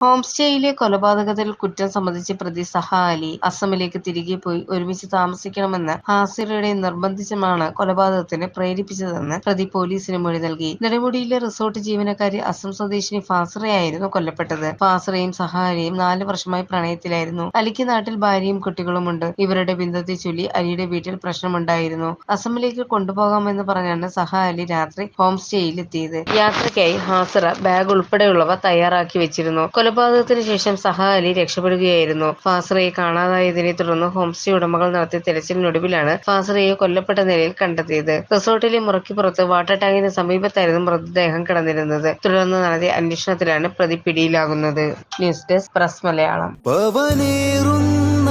Home സ്റ്റേയിലെ കൊലപാതകത്തിൽ കുറ്റം സംബന്ധിച്ച് പ്രതി സഹ അലി അസമിലേക്ക് തിരികെ പോയി ഒരുമിച്ച് താമസിക്കണമെന്ന് ഹാസിറയുടെ നിർബന്ധിച്ചമാണ് കൊലപാതകത്തിന് പ്രേരിപ്പിച്ചതെന്ന് പ്രതി പോലീസിന് മൊഴി നൽകി. നെടുമുടിയിലെ റിസോർട്ട് ജീവനക്കാരി അസം സ്വദേശിനി ഫാസിറയായിരുന്നു കൊല്ലപ്പെട്ടത്. ഫാസിറയും സഹ അലിയും നാല് വർഷമായി പ്രണയത്തിലായിരുന്നു. അലിക്ക് നാട്ടിൽ ഭാര്യയും കുട്ടികളുമുണ്ട്. ഇവരുടെ ബിന്ദത്തെ ചൊല്ലി അലിയുടെ വീട്ടിൽ പ്രശ്നമുണ്ടായിരുന്നു. അസമിലേക്ക് കൊണ്ടുപോകാമെന്ന് പറഞ്ഞാണ് സഹ അലി രാത്രി ഹോം സ്റ്റേയിലെത്തിയത് യാത്രയ്ക്കായി ഹാസിറ ബാഗ് ഉൾപ്പെടെയുള്ളവ തയ്യാറാക്കി വെച്ചിരുന്നു. കൊലപാതകത്തിന് ശേഷം സഹ അലി രക്ഷപ്പെടുകയായിരുന്നു. ഫാസറയെ കാണാതായതിനെ തുടർന്ന് ഹോംസ്റ്റേ ഉടമകൾ നടത്തിയ തെരച്ചിലിനൊടുവിലാണ് ഫാസറയെ കൊല്ലപ്പെട്ട നിലയിൽ കണ്ടെത്തിയത്. റിസോർട്ടിലെ മുറയ്ക്ക് പുറത്ത് വാട്ടർ ടാങ്കിന് സമീപത്തായിരുന്നു മൃതദേഹം കിടന്നിരുന്നത്. തുടർന്ന് നടത്തിയ അന്വേഷണത്തിലാണ് പ്രതി പിടിയിലാകുന്നത്. News desk press Malayalam. പവനേറുന്ന